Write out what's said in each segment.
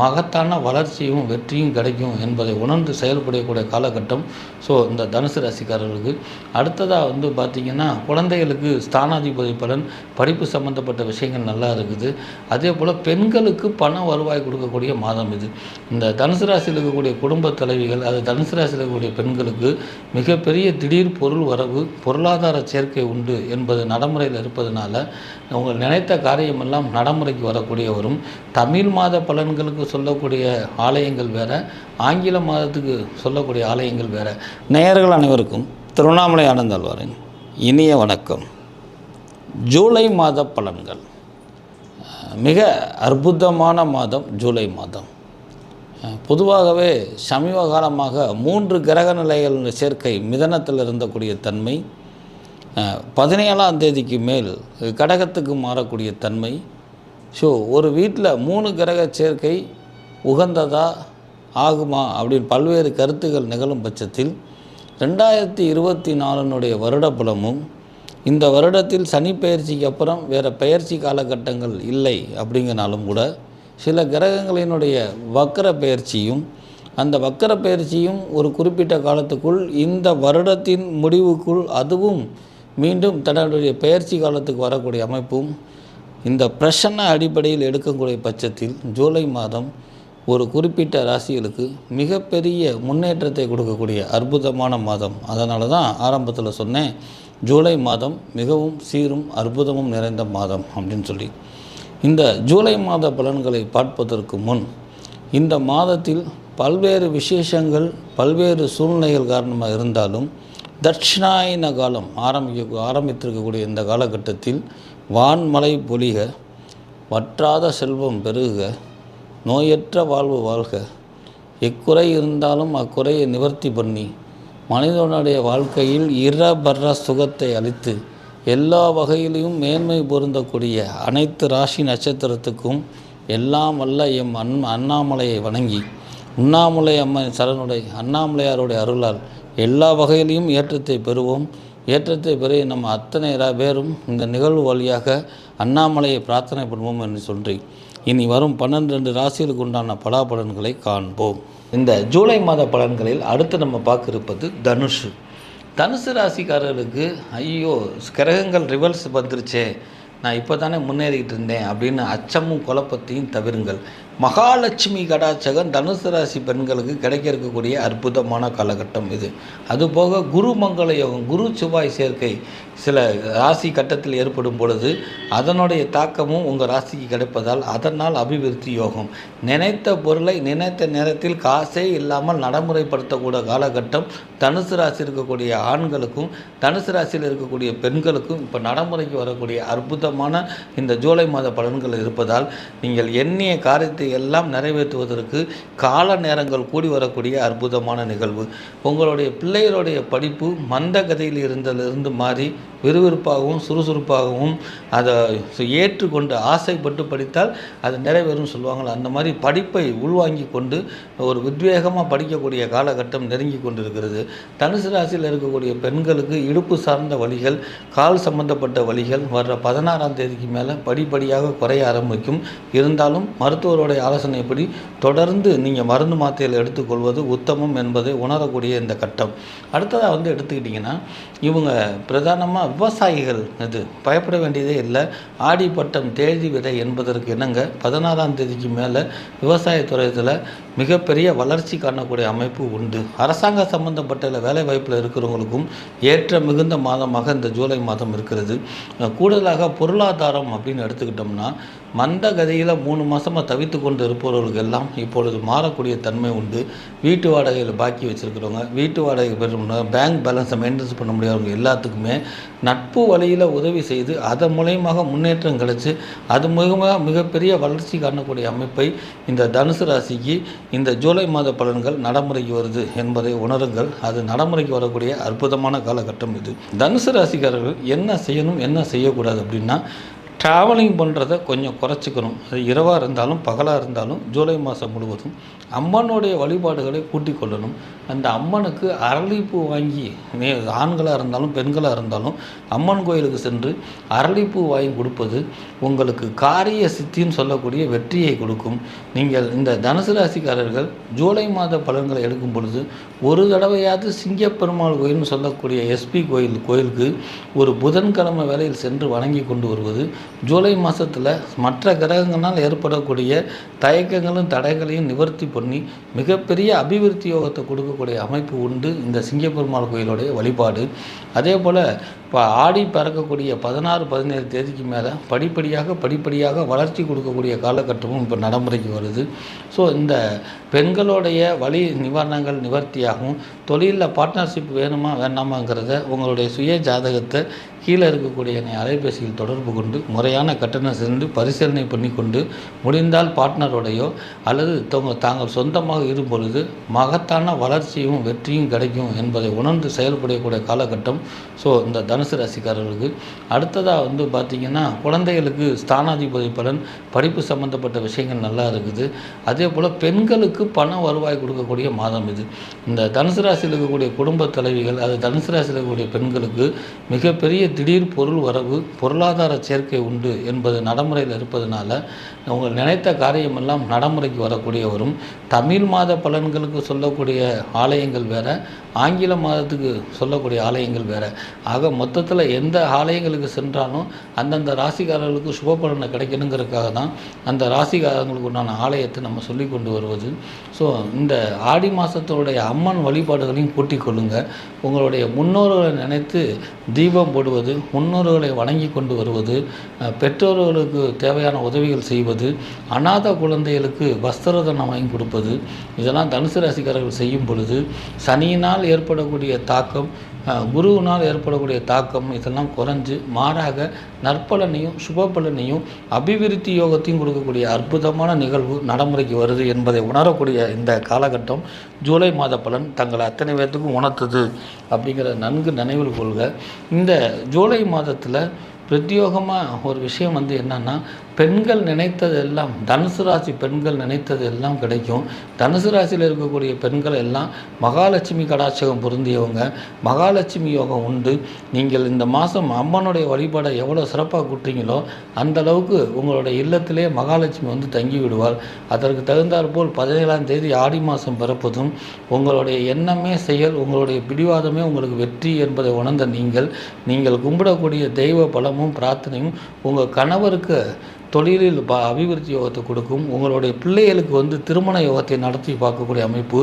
மகத்தான வளர்ச்சியும் வெற்றியும் கிடைக்கும் என்பதை உணர்ந்து செயல்படக்கூடிய காலகட்டம். ஸோ இந்த தனுசு ராசிக்காரர்களுக்கு. அடுத்ததாக வந்து பார்த்திங்கன்னா குழந்தைகளுக்கு ஸ்தானாதிபதி பலன் படிப்பு சம்மந்தப்பட்ட விஷயங்கள் நல்லா இருக்குது. அதே போல் பெண்களுக்கு பண வருவாய் கொடுக்கக்கூடிய மாதம் இது. இந்த தனுசு ராசியில் இருக்கக்கூடிய குடும்ப தலைவிகள் அது தனுசு ராசியில் இருக்கக்கூடிய பெண்களுக்கு மிகப்பெரிய திடீர் பொருள் வரவு பொருளாதார சேர்க்கை உண்டு என்பது நடைமுறையில் இருப்பதனால உங்கள் நினைத்த காரியமெல்லாம் நடைமுறைக்கு வரக்கூடிய வரும் தமிழ் மாத பலன்களுக்கு சொல்லக்கூடிய ஆலயங்கள் வேறு ஆங்கில மாதத்துக்கு சொல்லக்கூடிய ஆலயங்கள் வேறு. நேயர்கள் அனைவருக்கும் திருவண்ணாமலை ஆனந்தாழ்வாரின் இனிய வணக்கம். ஜூலை மாத பலன்கள். மிக அற்புதமான மாதம் ஜூலை மாதம். பொதுவாகவே சமீப காலமாக மூன்று கிரக நிலைகள் சேர்க்கை மிதனத்தில் இருந்தக்கூடிய தன்மை பதினேழாம் தேதிக்கு மேல் கடகத்துக்கு மாறக்கூடிய தன்மை ஸோ ஒரு வீட்டில் மூணு கிரக சேர்க்கை உகந்ததா ஆகுமா அப்படின்னு பல்வேறு கருத்துக்கள் நிகழும் பட்சத்தில் ரெண்டாயிரத்தி இருபத்தி நாலுனுடைய வருடப்புலமும் இந்த வருடத்தில் சனி பயிற்சிக்கு அப்புறம் வேறு பயிற்சி காலகட்டங்கள் இல்லை அப்படிங்கனாலும் கூட சில கிரகங்களினுடைய வக்கர பயிற்சியும் அந்த வக்கர பயிற்சியும் ஒரு குறிப்பிட்ட காலத்துக்குள் இந்த வருடத்தின் முடிவுக்குள் அதுவும் மீண்டும் தன்னுடைய பயிற்சி காலத்துக்கு வரக்கூடிய அமைப்பும் இந்த பிரசன்ன அடிப்படையில் எடுக்கக்கூடிய பட்சத்தில் ஜூலை மாதம் ஒரு குறிப்பிட்ட ராசிகளுக்கு மிகப்பெரிய முன்னேற்றத்தை கொடுக்கக்கூடிய அற்புதமான மாதம். அதனால தான் ஆரம்பத்தில் சொன்னேன் ஜூலை மாதம் மிகவும் சீரும் அற்புதமும் நிறைந்த மாதம் அப்படின்னு சொல்லி. இந்த ஜூலை மாத பலன்களை பார்ப்பதற்கு முன் இந்த மாதத்தில் பல்வேறு விசேஷங்கள் பல்வேறு சூழ்நிலைகள் காரணமாக இருந்தாலும் தட்சிணாயன காலம் ஆரம்பிக்க ஆரம்பித்திருக்கக்கூடிய இந்த காலகட்டத்தில் வான்மலை பொலிக வற்றாத செல்வம் பெருக நோயற்ற வாழ்வு வாழ்க. எக்குறை இருந்தாலும் அக்குறையை நிவர்த்தி பண்ணி மனிதனுடைய வாழ்க்கையில் இரபர சுகத்தை அளித்து எல்லா வகையிலையும் மேன்மை பொருந்தக்கூடிய அனைத்து ராசி நட்சத்திரத்துக்கும் எல்லாம் வல்ல எம் அன் அண்ணாமலையை வணங்கி உண்ணாமலை அம்மன் சரணுடைய அண்ணாமலையாருடைய அருளால் எல்லா வகையிலையும் ஏற்றத்தை பெறுவோம். ஏற்றத்தை பிறகு நம்ம அத்தனை பேரும் இந்த நிகழ்வு வழியாக அண்ணாமலையை பிரார்த்தனை பண்ணுவோம் என்று சொல்லி இனி வரும் பன்னெண்டு ராசிகளுக்கு உண்டான பலாபலன்களை காண்போம். இந்த ஜூலை மாத பலன்களில் அடுத்து நம்ம பார்க்க இருப்பது தனுஷு தனுசு ராசிக்காரர்களுக்கு ஐயோ கிரகங்கள் ரிவல்ஸ் வந்துருச்சே. நான் இப்போ தானே முன்னேறிக்கிட்டு இருந்தேன் அப்படின்னு அச்சமும் குழப்பத்தையும் தவிருங்கள். மகாலட்சுமி கடாச்சகம் தனுசு ராசி பெண்களுக்கு கிடைக்க இருக்கக்கூடிய அற்புதமான காலகட்டம் இது. அதுபோக குரு மங்கள யோகம் குரு செவ்வாய் சேர்க்கை சில ராசி கட்டத்தில் ஏற்படும் பொழுது அதனுடைய தாக்கமும் உங்கள் ராசிக்கு கிடைப்பதால் அதனால் அபிவிருத்தி யோகம். நினைத்த பொருளை நினைத்த நேரத்தில் காசே இல்லாமல் நடைமுறைப்படுத்தக்கூடிய காலகட்டம். தனுசு ராசி இருக்கக்கூடிய ஆண்களுக்கும் தனுசு ராசியில் இருக்கக்கூடிய பெண்களுக்கும் இப்போ நடைமுறைக்கு வரக்கூடிய அற்புதமான இந்த ஜூலை மாத பலன்கள் இருப்பதால் நீங்கள் எண்ணிய காரியத்தை எல்லாம் நிறைவேற்றுவதற்கு கால நேரங்கள் கூடி வரக்கூடிய அற்புதமான நிகழ்வு. உங்களுடைய பிள்ளைகளுடைய படிப்பு மந்த கதையில் இருந்ததிலிருந்து மாறி விறுவிறுப்பாகவும் சுறுசுறுப்பாகவும் அதை ஏற்றுக்கொண்டு ஆசைப்பட்டு படித்தால் அது நிறைவேறும் சொல்லுவாங்களா. அந்த மாதிரி படிப்பை உள்வாங்கி கொண்டு ஒரு உத்வேகமாக படிக்கக்கூடிய காலகட்டம் நெருங்கி கொண்டிருக்கிறது. தனுசு ராசியில் இருக்கக்கூடிய பெண்களுக்கு இடுப்பு சார்ந்த வழிகள் கால் சம்பந்தப்பட்ட வழிகள் வர்ற பதினாறாம் தேதிக்கு மேலே படிப்படியாக குறைய ஆரம்பிக்கும். இருந்தாலும் மருத்துவருடைய ஆலோசனைப்படி தொடர்ந்து நீங்கள் மருந்து மாத்திரையில் எடுத்துக்கொள்வது உத்தமம் என்பதை உணரக்கூடிய இந்த கட்டம். அடுத்ததாக வந்து எடுத்துக்கிட்டிங்கன்னா இவங்க பிரதானமாக விவசாயிகள் இது. பயப்பட வேண்டியதே இல்லை. ஆடி பட்டம் தேதி விதை என்பதற்கு என்னங்க பதினாறாம் தேதிக்கு மேலே விவசாயத்துறையத்தில் மிகப்பெரிய வளர்ச்சி காணக்கூடிய அமைப்பு உண்டு. அரசாங்க சம்பந்தப்பட்ட வேலை வாய்ப்பில் இருக்கிறவங்களுக்கும் ஏற்ற மிகுந்த மாதமாக இந்த ஜூலை மாதம் இருக்கிறது. கூடுதலாக பொருளாதாரம் அப்படின்னு எடுத்துக்கிட்டோம்னா மந்த கதையில் மூணு மாதமாக தவித்து கொண்டு இருப்பவர்களுக்கு எல்லாம் இப்பொழுது மாறக்கூடிய தன்மை உண்டு. வீட்டு வாடகையில் பாக்கி வச்சுருக்கிறவங்க வீட்டு வாடகை பெறணும்னா பேங்க் பேலன்ஸை மெயின்டென்ஸ் பண்ண முடியாதவங்க எல்லாத்துக்குமே நட்பு வழியில் உதவி செய்து அதன் மூலயமாக முன்னேற்றம் கிடச்சி அது மிக மிகப்பெரிய வளர்ச்சி காணக்கூடிய அமைப்பை இந்த தனுசு ராசிக்கு இந்த ஜூலை மாத பலன்கள் நடைமுறைக்கு வருது என்பதை உணருங்கள். அது நடைமுறைக்கு வரக்கூடிய அற்புதமான காலகட்டம் இது. தனுசு ராசிக்காரர்கள் என்ன செய்யணும் என்ன செய்யக்கூடாது அப்படின்னா ட்ராவலிங் பண்ணுறத கொஞ்சம் குறைச்சிக்கணும். அது இரவாக இருந்தாலும் பகலாக இருந்தாலும் ஜூலை மாதம் முழுவதும் அம்மனுடைய வழிபாடுகளை கூட்டிக் கொள்ளணும். அந்த அம்மனுக்கு அரளிப்பூ வாங்கி மே ஆண்களாக இருந்தாலும் பெண்களாக இருந்தாலும் அம்மன் கோயிலுக்கு சென்று அரளிப்பூ வாங்கி கொடுப்பது உங்களுக்கு காரிய சித்தின்னு சொல்லக்கூடிய வெற்றியை கொடுக்கும். நீங்கள் இந்த தனுசு ராசிக்காரர்கள் ஜூலை மாத பலன்களை எடுக்கும் பொழுது ஒரு தடவையாவது சிங்கப்பெருமாள் கோயில்னு சொல்லக்கூடிய எஸ்பி கோயில் கோயிலுக்கு ஒரு புதன்கிழமை வேலையில் சென்று வணங்கி கொண்டு வருவது ஜூலை மாதத்தில் மற்ற கிரகங்களால் ஏற்படக்கூடிய தயக்கங்களும் தடைகளையும் நிவர்த்தி பண்ணி மிகப்பெரிய அபிவிருத்தி யோகத்தை கொடுக்கக்கூடிய அமைப்பு உண்டு இந்த சிங்கப்பெருமாள் கோயிலுடைய வழிபாடு. அதே போல் இப்போ ஆடி பறக்கக்கூடிய பதினாறு பதினேழு தேதிக்கு மேலே படிப்படியாக படிப்படியாக வளர்ச்சி கொடுக்கக்கூடிய காலகட்டமும் இப்போ நடைமுறைக்கு வருது. ஸோ இந்த பெண்களுடைய வழி நிவாரணங்கள் நிவர்த்தியாகும். தொழிலில் பார்ட்னர்ஷிப் வேணுமா வேண்டாமாங்கிறத உங்களுடைய சுய ஜாதகத்தை கீழே இருக்கக்கூடிய என்னை அலைபேசியில் தொடர்பு கொண்டு முறையான கட்டணம் சென்று பரிசீலனை பண்ணி கொண்டு முடிந்தால் பார்ட்னரோடையோ அல்லது தாங்கள் சொந்தமாக இருப்பொழுது மகத்தான வளர்ச்சியும் வெற்றியும் கிடைக்கும் என்பதை உணர்ந்து செயல்படக்கூடிய காலகட்டம். ஸோ இந்த தனுசு ராசிக்காரர்களுக்கு. அடுத்ததாக வந்து பார்த்திங்கன்னா குழந்தைகளுக்கு ஸ்தானாதிபதி பலன் படிப்பு சம்மந்தப்பட்ட விஷயங்கள் நல்லா இருக்குது. அதே போல் பெண்களுக்கு பண வருவாய் கொடுக்கக்கூடிய மாதம் இது. இந்த தனுசு ராசியில் இருக்கக்கூடிய குடும்ப தலைவிகள் அது தனுசு ராசியில் இருக்கக்கூடிய பெண்களுக்கு மிகப்பெரிய திடீர் பொருள் வரவு பொருளாதார சேர்க்கை உண்டு என்பது நடைமுறையில் இருப்பதனால உங்கள் நினைத்த காரியமெல்லாம் நடைமுறைக்கு வரக்கூடிய வரும் தமிழ் மாத பலன்களுக்கு சொல்லக்கூடிய ஆலயங்கள் வேற ஆங்கில மாதத்துக்கு சொல்லக்கூடிய ஆலயங்கள் வேறு. ஆக மொத்த மொத்தத்தில் எந்த ஆலயங்களுக்கு சென்றாலும் அந்தந்த ராசிக்காரர்களுக்கு சுப பலனை கிடைக்கணுங்கிறதுக்காக தான் அந்த ராசிக்காரங்களுக்கு உண்டான ஆலயத்தை நம்ம சொல்லி கொண்டு வருவது. ஸோ இந்த ஆடி மாதத்தோடைய அம்மன் வழிபாடுகளையும் கூட்டிக் கொள்ளுங்கள் உங்களுடைய முன்னோர்களை நினைத்து தீபம் போடுவது முன்னோர்களை வணங்கி கொண்டு வருவது பெற்றோர்களுக்கு தேவையான உதவிகள் செய்வது அநாத குழந்தைகளுக்கு வஸ்திரதனம் வாங்கி கொடுப்பது இதெல்லாம் தனுசு ராசிக்காரர்கள் செய்யும் பொழுது சனியினால் ஏற்படக்கூடிய தாக்கம் குருவினால் ஏற்படக்கூடிய தாக்கம் இதெல்லாம் குறைஞ்சு மாறாக நற்பலனையும் சுபபலனையும் அபிவிருத்தி யோகத்தையும் கொடுக்கக்கூடிய அற்புதமான நிகழ்வு நடைமுறைக்கு வருது என்பதை உணரக்கூடிய இந்த காலகட்டம் ஜூலை மாத பலன் தங்களை அத்தனை பேர்த்துக்கும் உணர்த்துது அப்படிங்கிற நன்கு நினைவில் கொள்க. இந்த ஜூலை மாதத்தில் பிரத்யோகமாக ஒரு விஷயம் வந்து என்னென்னா பெண்கள் நினைத்தது எல்லாம் தனுசு ராசி பெண்கள் நினைத்தது எல்லாம் கிடைக்கும். தனுசு ராசியில் இருக்கக்கூடிய பெண்கள் எல்லாம் மகாலட்சுமி கடாட்சகம் பொருந்தியவங்க. மகாலட்சுமி யோகம் உண்டு. நீங்கள் இந்த மாதம் அம்மனுடைய வழிபாடை எவ்வளோ சிறப்பாக கூட்டுறீங்களோ அந்தளவுக்கு உங்களுடைய இல்லத்திலே மகாலட்சுமி வந்து தங்கி விடுவார் அதற்கு தகுந்தாற்போல் பதினேழாம் தேதி ஆடி மாதம் பிறப்பதும் உங்களுடைய எண்ணமே செயல் உங்களுடைய பிடிவாதமே உங்களுக்கு வெற்றி என்பதை உணர்ந்த நீங்கள் நீங்கள் கும்பிடக்கூடிய தெய்வ பலமும் பிரார்த்தனையும் உங்கள் கணவருக்கு தொழிலில் ப அபிவிருத்தி யோகத்தை கொடுக்கும் உங்களுடைய பிள்ளைகளுக்கு வந்து திருமண யோகத்தை நடத்தி பார்க்கக்கூடிய அமைப்பு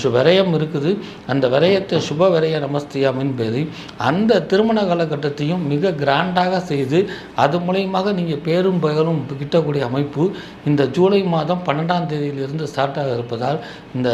சு விரயம் இருக்குது. அந்த விரயத்தை சுப விரய நமஸ்தியாமின் பேரி அந்த திருமண காலகட்டத்தையும் மிக கிராண்டாக செய்து அது மூலயமாக நீங்கள் பேரும் பெயரும் கிட்டக்கூடிய அமைப்பு இந்த ஜூலை மாதம் பன்னெண்டாம் தேதியிலிருந்து ஸ்டார்ட்டாக இருப்பதால் இந்த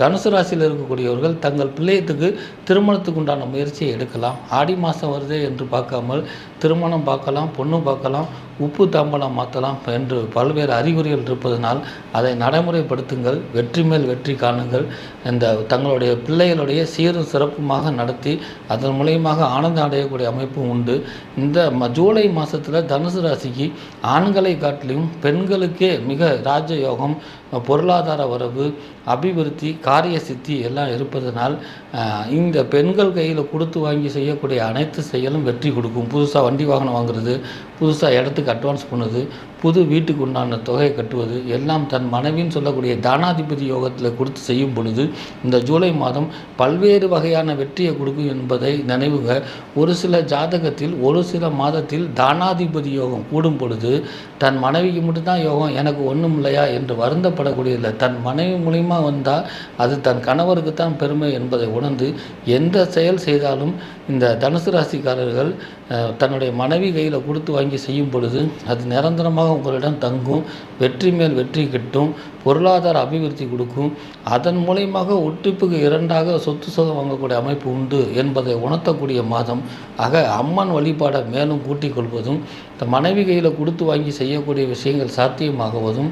தனுசு ராசியில் இருக்கக்கூடியவர்கள் தங்கள் பிள்ளையத்துக்கு திருமணத்துக்கு உண்டான முயற்சியை எடுக்கலாம். ஆடி மாதம் வருதே என்று பார்க்காமல் திருமணம் பார்க்கலாம் பொண்ணு பார்க்கலாம் உப்பு தாம்பலம் மாற்றலாம் என்று பல்வேறு அறிகுறிகள் இருப்பதனால் அதை நடைமுறைப்படுத்துங்கள் வெற்றி மேல் வெற்றி காணுங்கள் இந்த தங்களுடைய பிள்ளைகளுடைய சீரும் சிறப்புமாக நடத்தி அதன் மூலியமாக ஆனந்தம் அடையக்கூடிய அமைப்பும் உண்டு. இந்த ஜூலை மாதத்தில் தனுசு ராசிக்கு ஆண்களை காட்டிலும் பெண்களுக்கே மிக ராஜயோகம் பொருளாதார வரவு அபிவிருத்தி காரிய சித்தி எல்லாம் இருப்பதனால் இந்த பெண்கள் கையில் கொடுத்து வாங்கி செய்யக்கூடிய அனைத்து செயலும் வெற்றி கொடுக்கும். புதுசாக வண்டி வாகனம் வாங்குறது புதுசாக இடத்துக்கு அட்வான்ஸ் பண்ணுது புது வீட்டுக்கு உண்டான தொகையை கட்டுவது எல்லாம் தன் மனைவின்னு சொல்லக்கூடிய தானாதிபதி யோகத்தில் கொடுத்து செய்யும் பொழுது இந்த ஜூலை மாதம் பல்வேறு வகையான வெற்றியை கொடுக்கும் என்பதை நினைவுக ஒரு சில ஜாதகத்தில் ஒரு சில மாதத்தில் தானாதிபதி யோகம் கூடும் பொழுது தன் மனைவிக்கு மட்டும்தான் யோகம் எனக்கு ஒன்றும் இல்லையா என்று வருந்தப்படக்கூடியதில்லை தன் மனைவி மூலிமா வந்தால் அது தன் கணவருக்கு தான் பெருமை என்பதை உணர்ந்து எந்த செயல் செய்தாலும் இந்த தனுசு ராசிக்காரர்கள் தன்னுடைய மனைவி கையில் கொடுத்து வாங்கி செய்யும் பொழுது அது நிரந்தரமாக உங்களிடம் தங்கும் வெற்றி மேல் வெற்றி கிட்டும் பொருளாதார அபிவிருத்தி கொடுக்கும். அதன் மூலியமாக ஒட்டிப்புக்கு இரண்டாக சொத்து சுகம் வாங்கக்கூடிய அமைப்பு உண்டு என்பதை உணர்த்தக்கூடிய மாதம் ஆக அம்மன் வழிபாடை மேலும் கூட்டிக் கொள்வதும் மனைவி கையில் கொடுத்து வாங்கி செய்யக்கூடிய விஷயங்கள் சாத்தியமாகுவதும்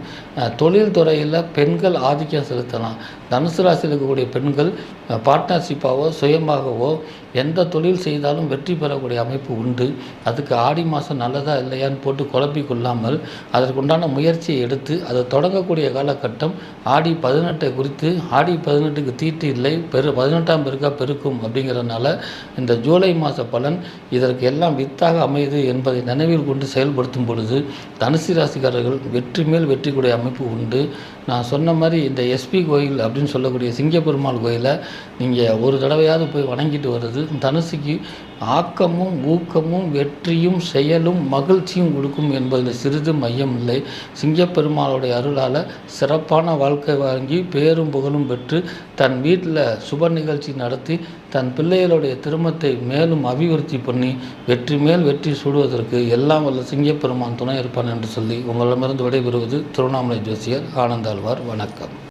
தொழில் துறையில் பெண்கள் ஆதிக்கம் செலுத்தலாம். தனுசு ராசியில் இருக்கக்கூடிய பெண்கள் பார்ட்னர்ஷிப்பாகவோ சுயமாகவோ எந்த தொழில் செய்தாலும் வெற்றி பெறக்கூடிய அமைப்பு உண்டு. அதுக்கு ஆடி மாதம் நல்லதா இல்லையான்னு போட்டு குழப்பிக் கொள்ளாமல் அதற்குண்டான முயற்சியை எடுத்து அதை தொடங்கக்கூடிய காலகட்டம் ஆடி பதினெட்டை குறித்து ஆடி பதினெட்டுக்கு தீட்டு இல்லை பெரு பதினெட்டாம் பெருக்காக பெருக்கும் அப்படிங்கிறதுனால இந்த ஜூலை மாத பலன் இதற்கு எல்லாம் வித்தாக அமையுது என்பதை நினைவில் கொண்டு செயல்படுத்தும் பொழுது தனுசு ராசிக்காரர்கள் வெற்றி மேல் வெற்றி கூடிய அமைப்பு உண்டு. நான் சொன்ன மாதிரி இந்த எஸ்பி கோயில் அப்படின்னு சொல்லக்கூடிய சிங்கப்பெருமாள் கோயிலை நீங்கள் ஒரு தடவையாவது போய் வணங்கிட்டு வர்றது தனுசுக்கு ஆக்கமும் ஊக்கமும் வெற்றியும் செயலும் மகிழ்ச்சியும் கொடுக்கும் என்பதில் சிறிது மையம் இல்லை. சிங்கப்பெருமாளுடைய அருளால் சிறப்பான வாழ்க்கை வாங்கி பேரும் புகழும் பெற்று தன் வீட்டில் சுப நிகழ்ச்சி நடத்தி தன் பிள்ளைகளுடைய திருமத்தை மேலும் அபிவிருத்தி பண்ணி வெற்றி மேல் வெற்றி சூடுவதற்கு எல்லாம் வல்ல சிங்கப்பெருமான் துணை இருப்பான் என்று சொல்லி உங்களிடமிருந்து விடைபெறுவது திருவண்ணாமலை ஜோசியர் ஆனந்தாழ்வார். வணக்கம்.